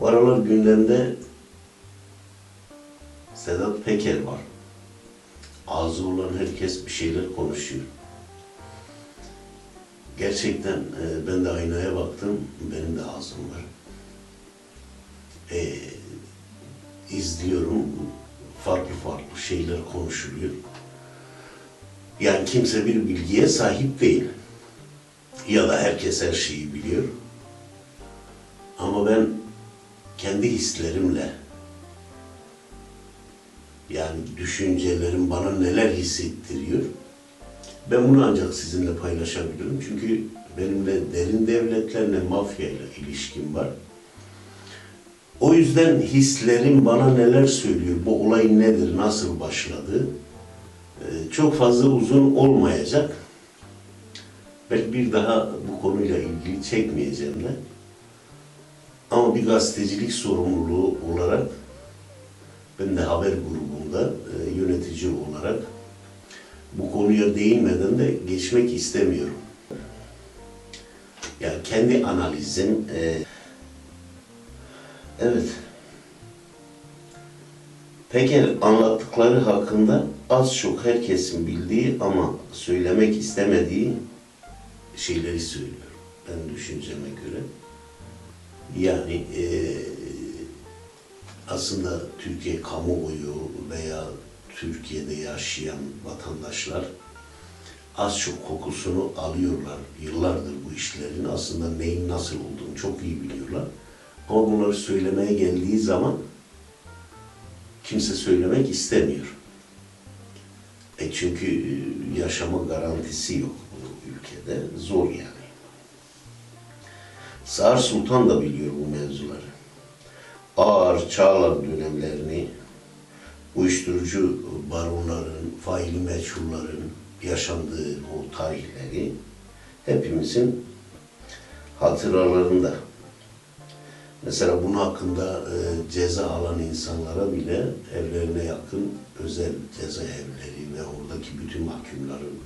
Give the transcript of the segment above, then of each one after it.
Bu aralar gündemde Sedat Peker var. Ağzı olan herkes bir şeyler konuşuyor. Gerçekten e, ben de aynaya baktım, benim de ağzım var. E, izliyorum, farklı farklı şeyler konuşuluyor. Yani kimse bir bilgiye sahip değil. Ya da herkes her şeyi biliyor. Ama ben kendi hislerimle yani düşüncelerim bana neler hissettiriyor. Ben bunu ancak sizinle paylaşabilirim. Çünkü benimle derin devletlerle, mafyayla ilişkim var. O yüzden hislerim bana neler söylüyor, bu olay nedir, nasıl başladı, ee, çok fazla uzun olmayacak. Belki bir daha bu konuyla ilgili çekmeyeceğim de. Ama bir gazetecilik sorumluluğu olarak ben de haber grubunda e, yönetici olarak bu konuya değinmeden de geçmek istemiyorum. Yani kendi analizim e, evet Peker anlattıkları hakkında az çok herkesin bildiği ama söylemek istemediği şeyleri söylüyor. Ben düşünceme göre. Yani eee, aslında Türkiye kamuoyu veya Türkiye'de yaşayan vatandaşlar az çok kokusunu alıyorlar. Yıllardır bu işlerin aslında neyin nasıl olduğunu çok iyi biliyorlar. Ama bunları söylemeye geldiği zaman kimse söylemek istemiyor. E çünkü e, yaşama garantisi yok bu ülkede. Zor yani. Sağır Sultan da biliyor bu mevzuları. Ağır Çağlar dönemlerini, uyuşturucu baronların, faili meçhulların yaşandığı o tarihleri hepimizin hatıralarında. Mesela bunun hakkında e, ceza alan insanlara bile evlerine yakın özel cezaevleri ve oradaki bütün mahkumların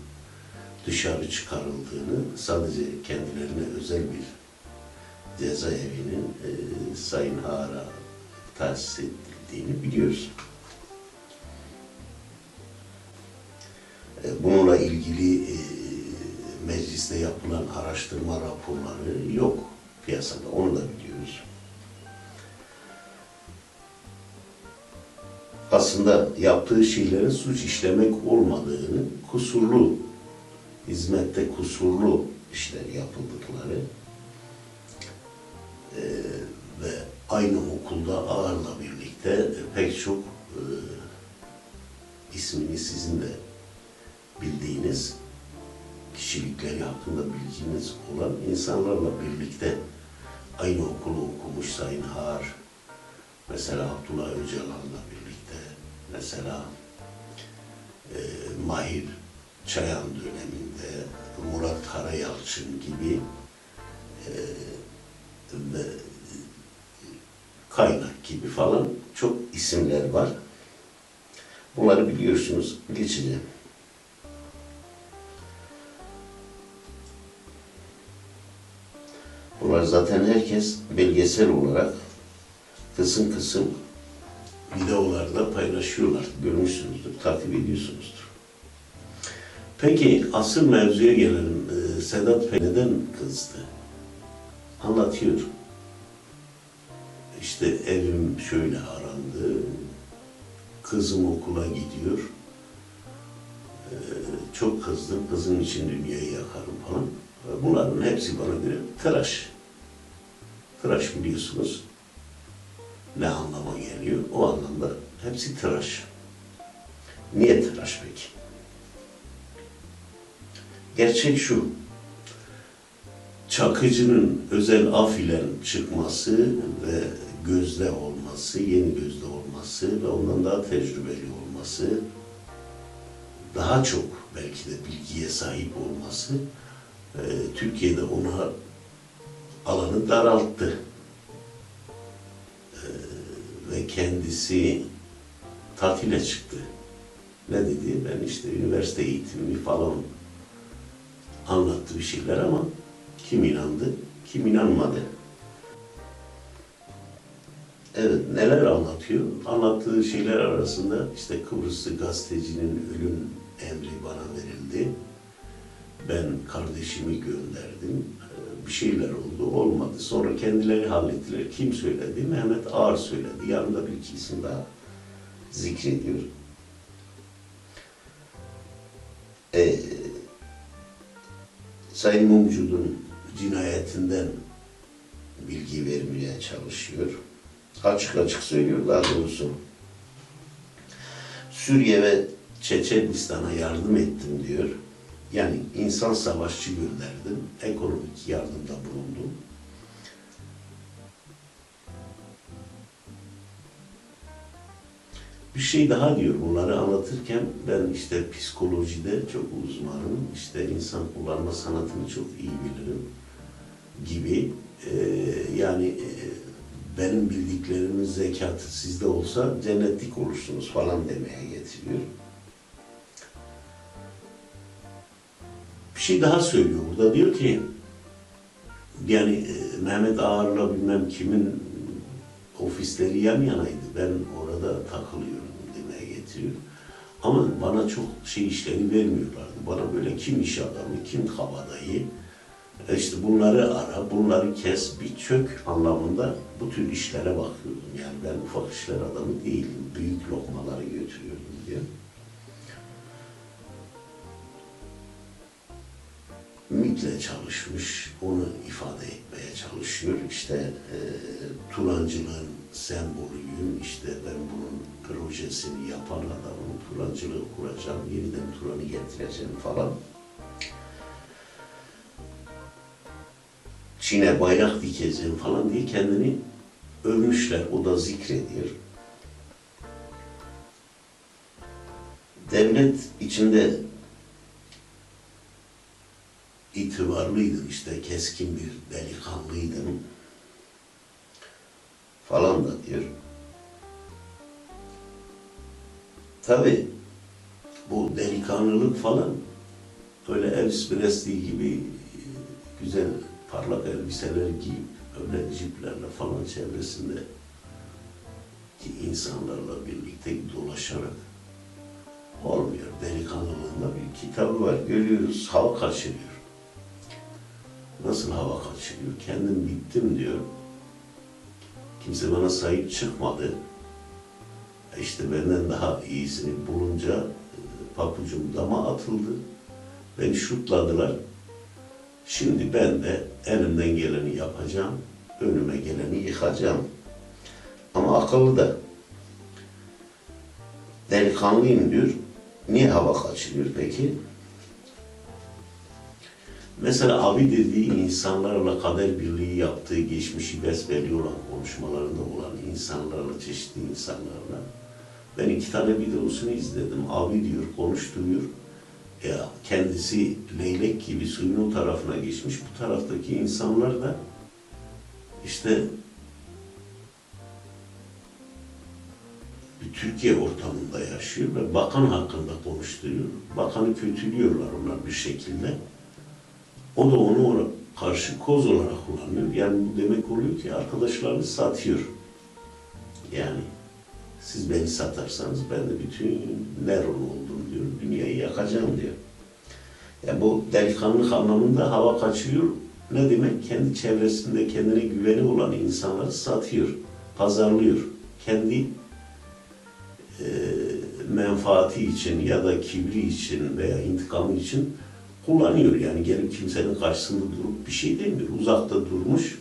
dışarı çıkarıldığını sadece kendilerine özel bir cezaevinin e, Sayın Ağar'a tahsis edildiğini biliyoruz. E, bununla ilgili e, mecliste yapılan araştırma raporları yok piyasada, onu da biliyoruz. aslında yaptığı şeylerin suç işlemek olmadığını, kusurlu, hizmette kusurlu işler yapıldıkları eee, ve aynı okulda Ağır'la birlikte pek çok eee, ismini sizin de bildiğiniz kişilikleri hakkında bilginiz olan insanlarla birlikte aynı okulu okumuş Sayın Ağar, mesela Abdullah Öcalan'la birlikte, mesela e, Mahir Çayan döneminde Murat Karayalçın gibi e, Kaynak gibi falan çok isimler var. Bunları biliyorsunuz, geçeceğim. Bunlar zaten herkes belgesel olarak kısım kısım videolarda paylaşıyorlar. Görmüşsünüzdür, takip ediyorsunuzdur. Peki asıl mevzuya gelelim. Ee, Sedat Bey neden kızdı? Anlatıyor. İşte evim şöyle arandı. Kızım okula gidiyor. Ee, çok kızdım. Kızım için dünyayı yakarım falan. Bunların hepsi bana göre tıraş. Tıraş biliyorsunuz ne anlama geliyor? O anlamda hepsi tıraş. Niye tıraş peki? Gerçek şu, Çakıcı'nın özel af ile çıkması ve gözde olması, yeni gözde olması ve ondan daha tecrübeli olması, daha çok belki de bilgiye sahip olması, e, Türkiye'de ona alanı daralttı ve kendisi tatile çıktı. Ne dedi? Ben işte üniversite eğitimimi falan anlattı bir şeyler ama kim inandı, kim inanmadı. Evet, neler anlatıyor? Anlattığı şeyler arasında işte Kıbrıslı gazetecinin ölüm emri bana verildi. Ben kardeşimi gönderdim. Ee, Bir şeyler oldu, olmadı. Sonra kendileri hallettiler. Kim söyledi? Mehmet Ağar söyledi. Yanında bir iki isim daha zikrediyor. Ee, Sayın Mumcud'un cinayetinden bilgi vermeye çalışıyor. Açık açık söylüyor daha doğrusu. Suriye ve Çeçenistan'a yardım ettim diyor. Yani insan savaşçı gönderdim, ekonomik yardımda bulundum. Bir şey daha diyor bunları anlatırken ben işte psikolojide çok uzmanım, işte insan kullanma sanatını çok iyi bilirim gibi Ee, yani e, benim bildiklerimin zekatı sizde olsa cennetlik olursunuz falan demeye getiriyor. Bir şey daha söylüyor burada diyor ki yani e, Mehmet Ağar'la bilmem kimin ofisleri yan yanaydı. Ben orada takılıyorum demeye getiriyor. Ama bana çok şey işleri vermiyorlardı. Bana böyle kim iş adamı, kim kabadayı, e işte bunları ara, bunları kes, bir çök anlamında bu tür işlere bakıyordum. Yani ben ufak işler adamı değilim. Büyük lokmaları götürüyordum diyor. MİT'le çalışmış, onu ifade etmeye çalışıyor. İşte e, Turancılığın sembolüyüm, işte ben bunun projesini yapan adamım, Turancılığı kuracağım, yeniden Turan'ı getireceğim falan. Çin'e bayrak dikeceğim falan diye kendini övmüşler. O da zikrediyor. Devlet içinde itibarlıydın işte keskin bir delikanlıydın falan da diyor. Tabi bu delikanlılık falan öyle Elvis Presley gibi e, güzel parlak elbiseler giyip öyle ciplerle falan çevresinde ki insanlarla birlikte dolaşarak olmuyor. Delikanlılığında bir kitabı var. Görüyoruz hava kaçırıyor. Nasıl hava kaçırıyor? Kendim bittim diyor. Kimse bana sahip çıkmadı. E İşte benden daha iyisini bulunca e, papucum dama atıldı. Beni şutladılar. Şimdi ben de elimden geleni yapacağım. Önüme geleni yıkacağım. Ama akıllı da. Delikanlıyım diyor. Niye hava kaçırıyor peki? Mesela abi dediği insanlarla kader birliği yaptığı, geçmişi besbelli olan konuşmalarında olan insanlarla, çeşitli insanlarla ben iki tane videosunu izledim. Abi diyor, konuşturuyor. Ya kendisi leylek gibi suyun o tarafına geçmiş. Bu taraftaki insanlar da işte bir Türkiye ortamında yaşıyor ve bakan hakkında konuşturuyor. Bakanı kötülüyorlar onlar bir şekilde. O da onu ona karşı koz olarak kullanıyor. Yani bu demek oluyor ki arkadaşlarını satıyor. Yani siz beni satarsanız ben de bütün Neron oldum diyor. Dünyayı yakacağım diyor. Ya bu delikanlılık anlamında hava kaçıyor. Ne demek? Kendi çevresinde kendine güveni olan insanları satıyor, pazarlıyor. Kendi e, menfaati için ya da kibri için veya intikamı için kullanıyor. Yani gelip kimsenin karşısında durup bir şey demiyor. Uzakta durmuş,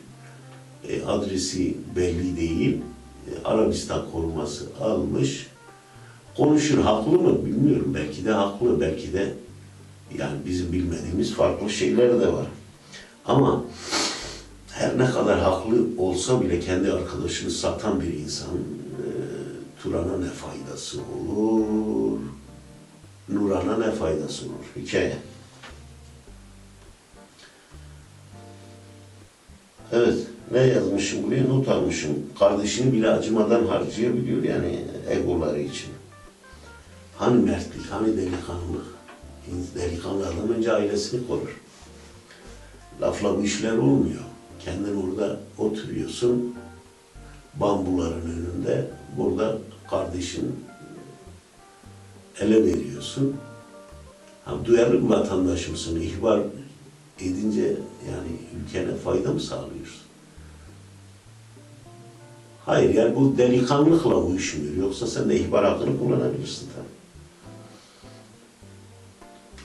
e, adresi belli değil, Arabistan koruması almış, konuşur. Haklı mı bilmiyorum. Belki de haklı, belki de yani bizim bilmediğimiz farklı şeyler de var. Ama her ne kadar haklı olsa bile kendi arkadaşını satan bir insan e, Turan'a ne faydası olur? Nuran'a ne faydası olur? Hikaye. Evet, ne yazmışım buraya? Not almışım. Kardeşini bile acımadan harcayabiliyor yani egoları için. Hani mertlik, hani delikanlılık? Delikanlı adam önce ailesini korur. Lafla bu işler olmuyor. Kendin orada oturuyorsun, bambuların önünde burada kardeşin ele veriyorsun. Ha, duyarlı bir vatandaş mısın? İhbar edince yani ülkene fayda mı sağlıyorsun? Hayır yani bu delikanlılıkla uyuşmuyor. Yoksa sen de ihbar hakkını kullanabilirsin tabii.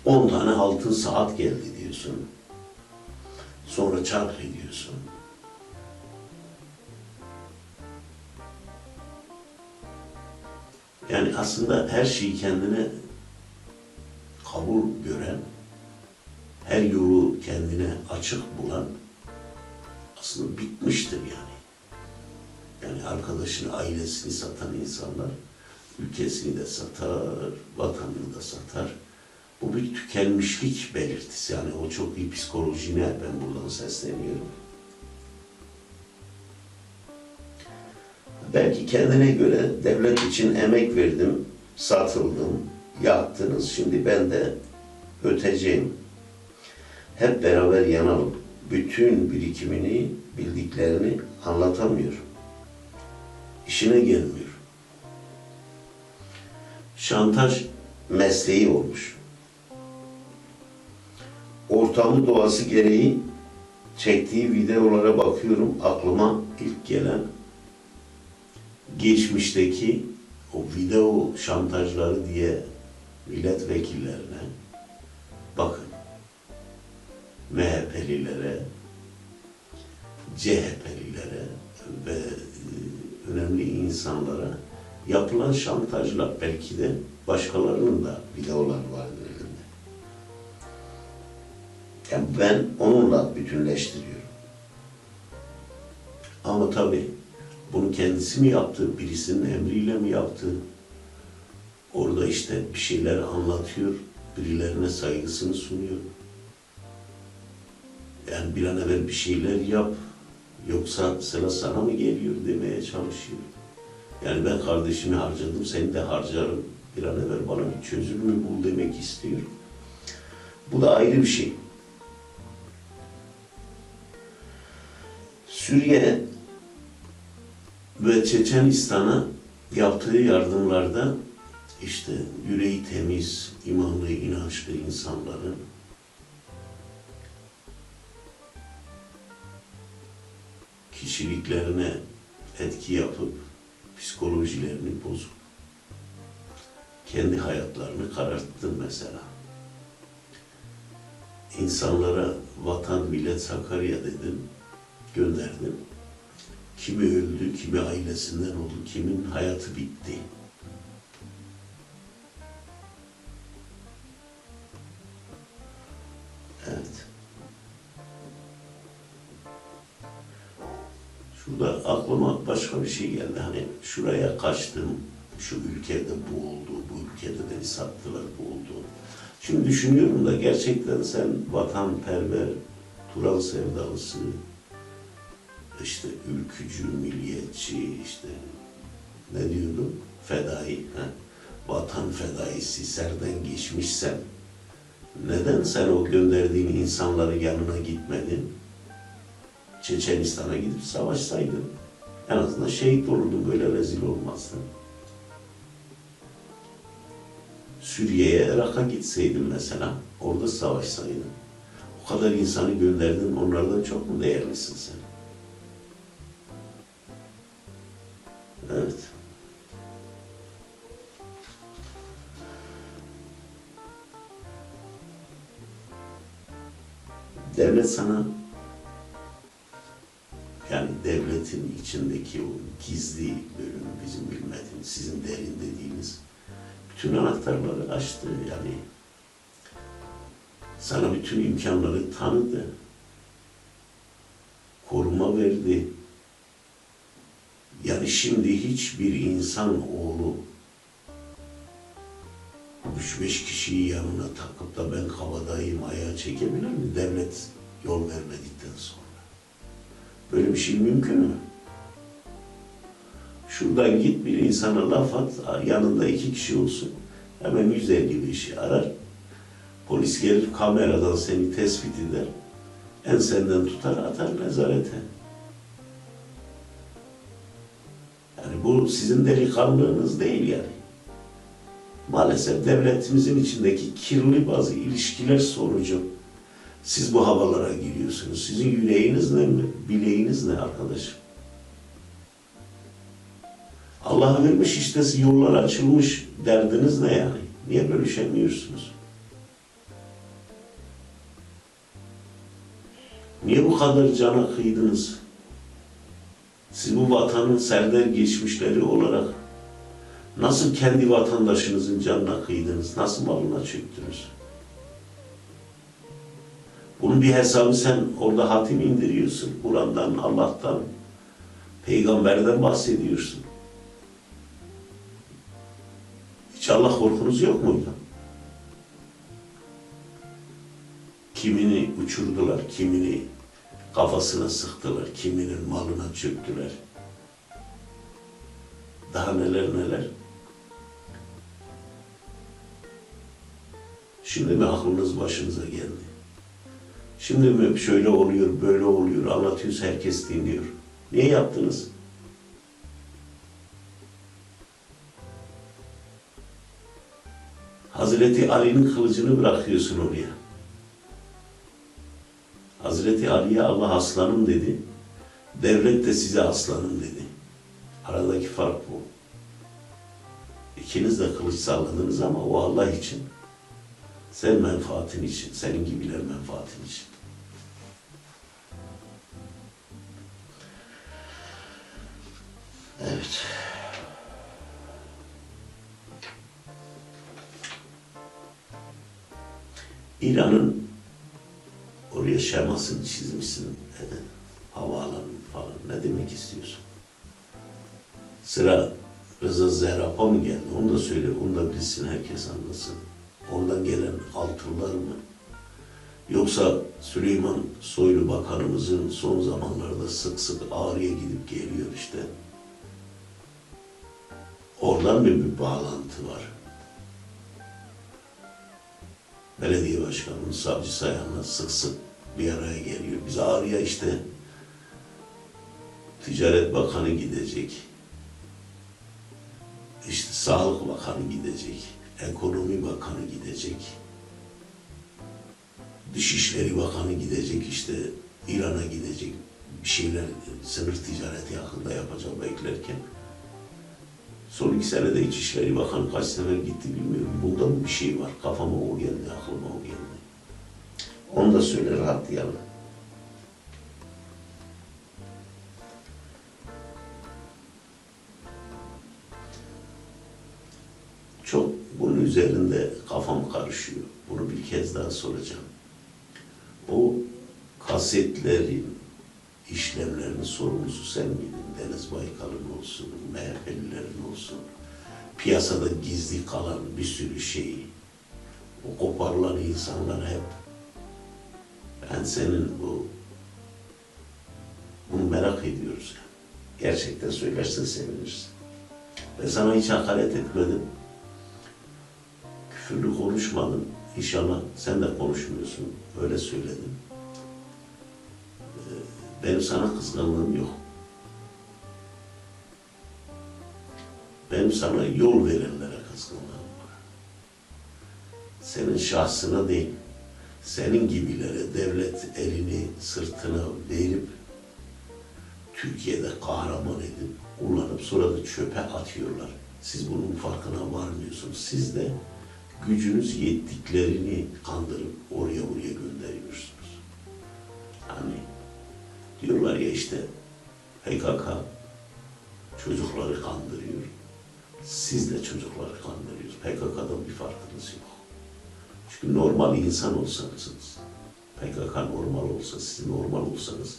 10 tane altın saat geldi diyorsun. Sonra çark ediyorsun. Yani aslında her şeyi kendine kabul gören, her yolu kendine açık bulan aslında bitmiştir yani. Yani arkadaşını, ailesini satan insanlar ülkesini de satar, vatanını da satar. Bu bir tükenmişlik belirtisi. Yani o çok iyi psikolojine ben buradan sesleniyorum. Belki kendine göre devlet için emek verdim, satıldım, yaktınız. Şimdi ben de öteceğim. Hep beraber yanalım. Bütün birikimini, bildiklerini anlatamıyor. İşine gelmiyor. Şantaj mesleği olmuş. Ortamı doğası gereği çektiği videolara bakıyorum. Aklıma ilk gelen geçmişteki o video şantajları diye milletvekillerine bakın. MHP'lilere, CHP'lilere ve önemli insanlara yapılan şantajla belki de başkalarının da videolar vardır elinde. Yani ben onunla bütünleştiriyorum. Ama tabii bunu kendisi mi yaptı, birisinin emriyle mi yaptı? Orada işte bir şeyler anlatıyor, birilerine saygısını sunuyor. Yani bir an evvel bir şeyler yap, yoksa sıra sana mı geliyor demeye çalışıyor. Yani ben kardeşimi harcadım, seni de harcarım. Bir an evvel bana bir çözümü bul demek istiyor. Bu da ayrı bir şey. Suriye ve Çeçenistan'a yaptığı yardımlarda işte yüreği temiz, imanlı, inançlı insanların kişiliklerine etki yapıp psikolojilerini bozup kendi hayatlarını kararttı mesela. İnsanlara vatan, millet Sakarya dedim, gönderdim. Kimi öldü, kimi ailesinden oldu, kimin hayatı bitti. Şurada aklıma başka bir şey geldi. Hani şuraya kaçtım, şu ülkede bu oldu, bu ülkede beni sattılar, bu oldu. Şimdi düşünüyorum da gerçekten sen vatanperver, Tural sevdalısı, işte ülkücü, milliyetçi, işte ne diyordum? Fedai, ha? vatan fedaisi, serden geçmişsen neden sen o gönderdiğin insanların yanına gitmedin? Çeçenistan'a gidip savaşsaydın. En azından şehit olurdun, böyle rezil olmazdın. Suriye'ye, Irak'a gitseydin mesela, orada savaşsaydın. O kadar insanı gönderdin, onlardan çok mu değerlisin sen? Evet. Devlet sana devletin içindeki o gizli bölüm bizim bilmediğimiz, sizin derin dediğiniz bütün anahtarları açtı yani sana bütün imkanları tanıdı. Koruma verdi. Yani şimdi hiçbir insan oğlu üç beş kişiyi yanına takıp da ben kabadayım ayağa çekebilir mi? Devlet yol vermedikten sonra. Böyle bir şey mümkün mü? Şuradan git bir insana laf at, yanında iki kişi olsun. Hemen 155'i arar. Polis gelir kameradan seni tespit eder. Ensenden tutar atar nezarete. Bu sizin delikanlılığınız değil yani. Maalesef devletimizin içindeki kirli bazı ilişkiler sonucu siz bu havalara giriyorsunuz. Sizin yüreğiniz ne mi? Bileğiniz ne arkadaşım? Allah vermiş işte yollar açılmış. Derdiniz ne yani? Niye bölüşemiyorsunuz? Niye bu kadar cana kıydınız? Siz bu vatanın serder geçmişleri olarak nasıl kendi vatandaşınızın canına kıydınız? Nasıl malına çöktünüz? Bunun bir hesabı sen orada hatim indiriyorsun. Kur'an'dan, Allah'tan, peygamberden bahsediyorsun. Hiç Allah korkunuz yok muydu? Kimini uçurdular, kimini kafasına sıktılar, kiminin malına çöktüler. Daha neler neler. Şimdi mi aklınız başınıza geldi? Şimdi şöyle oluyor, böyle oluyor, anlatıyoruz, herkes dinliyor. Niye yaptınız? Hazreti Ali'nin kılıcını bırakıyorsun oraya. Hazreti Ali'ye Allah aslanım dedi. Devlet de size aslanım dedi. Aradaki fark bu. İkiniz de kılıç salladınız ama o Allah için. Sen menfaatin için, senin gibiler menfaatin için. Evet. İran'ın oraya şemasını çizmişsin. Havaalanı falan. Ne demek istiyorsun? Sıra Rıza Zerap'a mı geldi? Onu da söyle, onu da bilsin, herkes anlasın. Oradan gelen altınlar mı? Yoksa Süleyman Soylu Bakanımızın son zamanlarda sık sık Ağrı'ya gidip geliyor işte. Mı bir bağlantı var? Belediye başkanımız Savcı Sayan'la sık sık bir araya geliyor. Biz Ağrı'ya işte Ticaret Bakanı gidecek. İşte Sağlık Bakanı gidecek. Ekonomi Bakanı gidecek. Dışişleri Bakanı gidecek işte İran'a gidecek bir şeyler sınır ticareti hakkında yapacak beklerken son iki senede İçişleri Bakanı kaç sefer gitti bilmiyorum. Bunda mı bir şey var? Kafama o geldi, aklıma o geldi. Onu da söyle rahatlayalım. Çok bunun üzerinde kafam karışıyor. Bunu bir kez daha soracağım. O kasetlerin işlemlerinin sorumlusu sen miydin? Deniz Baykal'ın olsun, MHP'lilerin olsun. Piyasada gizli kalan bir sürü şeyi, o koparılan insanlar hep ben senin bu bunu merak ediyoruz. Gerçekten söylersen sevinirsin. Ben sana hiç hakaret etmedim. Küfürlü konuşmadım. İnşallah sen de konuşmuyorsun. Öyle söyledim. Benim sana kızgınlığım yok. Benim sana yol verenlere kızgınlığım var. Senin şahsına değil, senin gibilere devlet elini sırtına verip Türkiye'de kahraman edip kullanıp sonra da çöpe atıyorlar. Siz bunun farkına varmıyorsunuz. Siz de gücünüz yettiklerini kandırıp oraya buraya gönderiyorsunuz. Diyorlar ya işte PKK çocukları kandırıyor. Siz de çocukları kandırıyorsunuz. PKK'dan bir farkınız yok. Çünkü normal insan olsanız, PKK normal olsa, siz normal olsanız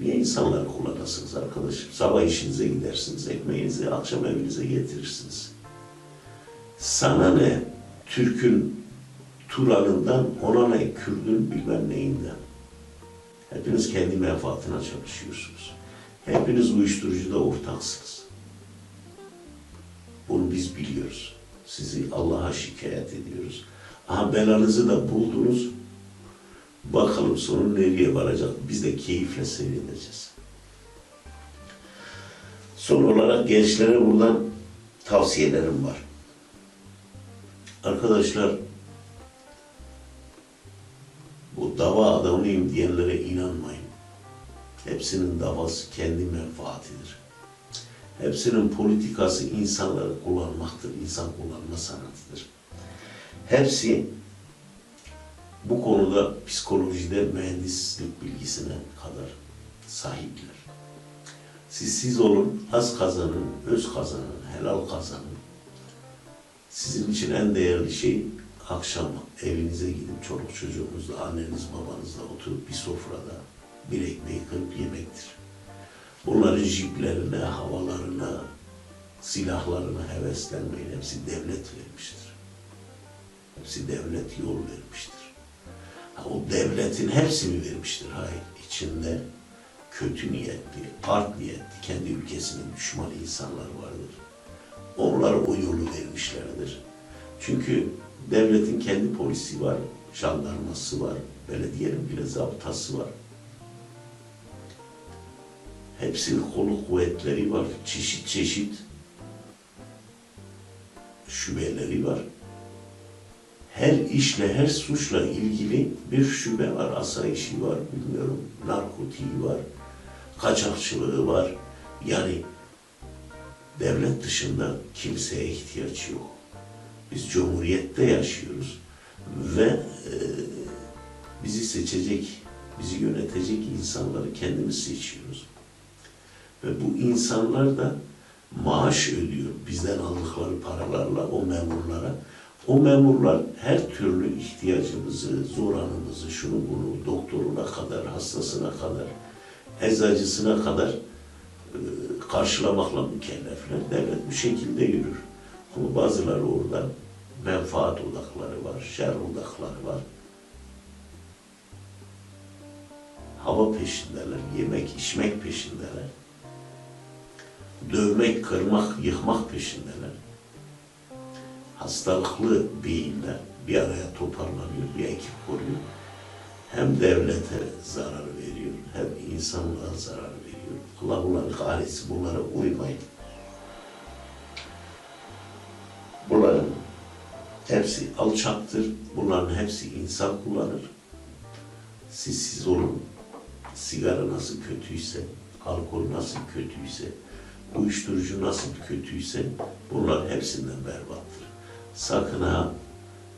niye insanları kullanasınız arkadaşım? Sabah işinize gidersiniz, ekmeğinizi akşam evinize getirirsiniz. Sana ne Türk'ün Turan'ından, ona ne Kürd'ün bilmem neyinden. Hepiniz kendi menfaatine çalışıyorsunuz. Hepiniz uyuşturucuda ortaksınız. Bunu biz biliyoruz. Sizi Allah'a şikayet ediyoruz. Aha belanızı da buldunuz. Bakalım sonu nereye varacak. Biz de keyifle seyredeceğiz. Son olarak gençlere buradan tavsiyelerim var. Arkadaşlar bu dava adamıyım diyenlere inanmayın. Hepsinin davası kendi menfaatidir. Hepsinin politikası insanları kullanmaktır, insan kullanma sanatıdır. Hepsi bu konuda psikolojide mühendislik bilgisine kadar sahipler. Siz siz olun, az kazanın, öz kazanın, helal kazanın. Sizin için en değerli şey akşam evinize gidip çoluk çocuğunuzla, anneniz babanızla oturup bir sofrada bir ekmeği kırıp yemektir. Bunların jiplerine, havalarına, silahlarına heveslenmeyin. Hepsi devlet vermiştir. Hepsi devlet yol vermiştir. Ha, o devletin hepsini vermiştir. Hayır, içinde kötü niyetli, art niyetli, kendi ülkesinin düşman insanlar vardır. Onlar o yolu vermişlerdir. Çünkü devletin kendi polisi var, jandarması var, belediyenin bile zabıtası var. Hepsinin kolu kuvvetleri var, çeşit çeşit şubeleri var. Her işle, her suçla ilgili bir şube var, asayişi var, bilmiyorum, narkotiği var, kaçakçılığı var. Yani devlet dışında kimseye ihtiyaç yok. Biz cumhuriyette yaşıyoruz ve e, bizi seçecek, bizi yönetecek insanları kendimiz seçiyoruz. Ve bu insanlar da maaş ödüyor bizden aldıkları paralarla o memurlara. O memurlar her türlü ihtiyacımızı, zor anımızı, şunu bunu, doktoruna kadar, hastasına kadar, eczacısına kadar e, karşılamakla mükellefler. Devlet bu şekilde yürür. Ama bazıları orada menfaat odakları var, şer odakları var. Hava peşindeler, yemek, içmek peşindeler. Dövmek, kırmak, yıkmak peşindeler. Hastalıklı beyinler bir araya toparlanıyor, bir ekip kuruyor. Hem devlete zarar veriyor, hem insanlığa zarar veriyor. Allah bunları kahretsin, bunlara uymayın. Hepsi alçaktır. Bunların hepsi insan kullanır. Siz siz olun. Sigara nasıl kötüyse, alkol nasıl kötüyse, uyuşturucu nasıl kötüyse bunlar hepsinden berbattır. Sakın ha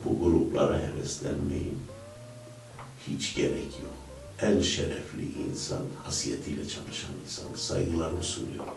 bu gruplara heveslenmeyin. Hiç gerek yok. En şerefli insan, hasiyetiyle çalışan insan. Saygılarımı sunuyorum.